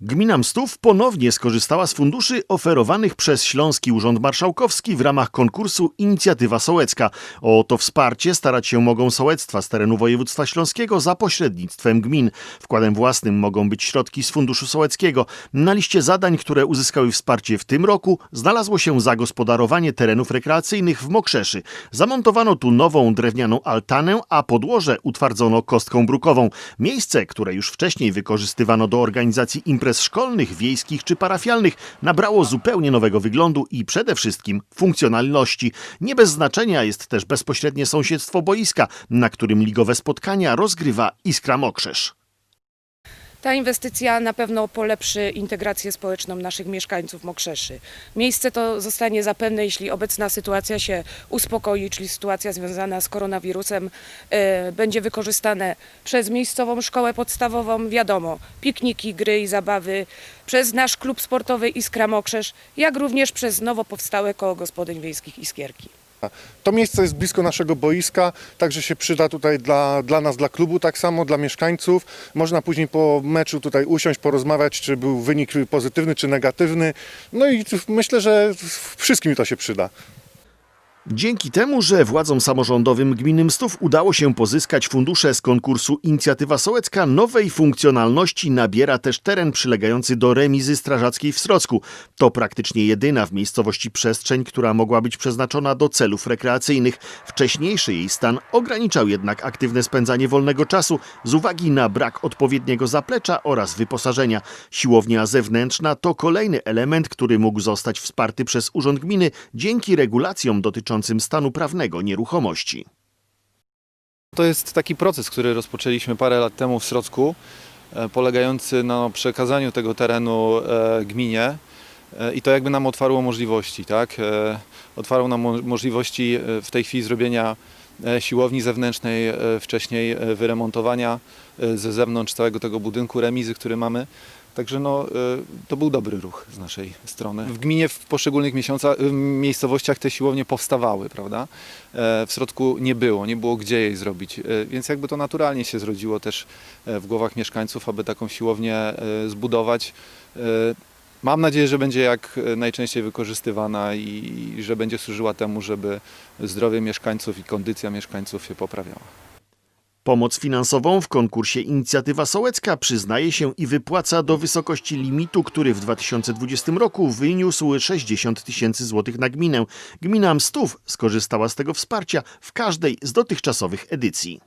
Gmina Mstów ponownie skorzystała z funduszy oferowanych przez Śląski Urząd Marszałkowski w ramach konkursu Inicjatywa Sołecka. O to wsparcie starać się mogą sołectwa z terenu województwa śląskiego za pośrednictwem gmin. Wkładem własnym mogą być środki z Funduszu Sołeckiego. Na liście zadań, które uzyskały wsparcie w tym roku, znalazło się zagospodarowanie terenów rekreacyjnych w Mokrzeszy. Zamontowano tu nową drewnianą altanę, a podłoże utwardzono kostką brukową. Miejsce, które już wcześniej wykorzystywano do organizacji imprez szkolnych, wiejskich czy parafialnych, nabrało zupełnie nowego wyglądu i przede wszystkim funkcjonalności. Nie bez znaczenia jest też bezpośrednie sąsiedztwo boiska, na którym ligowe spotkania rozgrywa Iskra Mokrzesz. Ta inwestycja na pewno polepszy integrację społeczną naszych mieszkańców Mokrzeszy. Miejsce to zostanie zapewne, jeśli obecna sytuacja się uspokoi, czyli sytuacja związana z koronawirusem, e, będzie wykorzystane przez miejscową szkołę podstawową, wiadomo, pikniki, gry i zabawy, przez nasz klub sportowy Iskra Mokrzesz, jak również przez nowo powstałe koło gospodyń wiejskich Iskierki. To miejsce jest blisko naszego boiska, także się przyda tutaj dla, dla nas, dla klubu, tak samo dla mieszkańców. Można później po meczu tutaj usiąść, porozmawiać, czy był wynik pozytywny, czy negatywny. No i myślę, że wszystkim to się przyda. Dzięki temu, że władzom samorządowym gminy Mstów udało się pozyskać fundusze z konkursu Inicjatywa Sołecka, nowej funkcjonalności nabiera też teren przylegający do remizy strażackiej w Srocku. To praktycznie jedyna w miejscowości przestrzeń, która mogła być przeznaczona do celów rekreacyjnych. Wcześniejszy jej stan ograniczał jednak aktywne spędzanie wolnego czasu z uwagi na brak odpowiedniego zaplecza oraz wyposażenia. Siłownia zewnętrzna to kolejny element, który mógł zostać wsparty przez Urząd Gminy dzięki regulacjom dotyczącym stanu prawnego nieruchomości. To jest taki proces, który rozpoczęliśmy parę lat temu w Srocku, e, polegający na przekazaniu tego terenu e, gminie e, i to jakby nam otwarło możliwości, tak? Otwarło nam mo- możliwości w tej chwili zrobienia siłowni zewnętrznej, wcześniej wyremontowania ze zewnątrz całego tego budynku remizy, który mamy. Także no, e, to był dobry ruch z naszej strony. W gminie w poszczególnych w miejscowościach te siłownie powstawały, prawda? E, W środku nie było, nie było gdzie jej zrobić, E, więc jakby to naturalnie się zrodziło też e, w głowach mieszkańców, aby taką siłownię e, zbudować. E, Mam nadzieję, że będzie jak e, najczęściej wykorzystywana i że będzie służyła temu, żeby zdrowie mieszkańców i kondycja mieszkańców się poprawiała. Pomoc finansową w konkursie Inicjatywa Sołecka przyznaje się i wypłaca do wysokości limitu, który w 2020 roku wyniósł 60 tysięcy złotych na gminę. Gmina Mstów skorzystała z tego wsparcia w każdej z dotychczasowych edycji.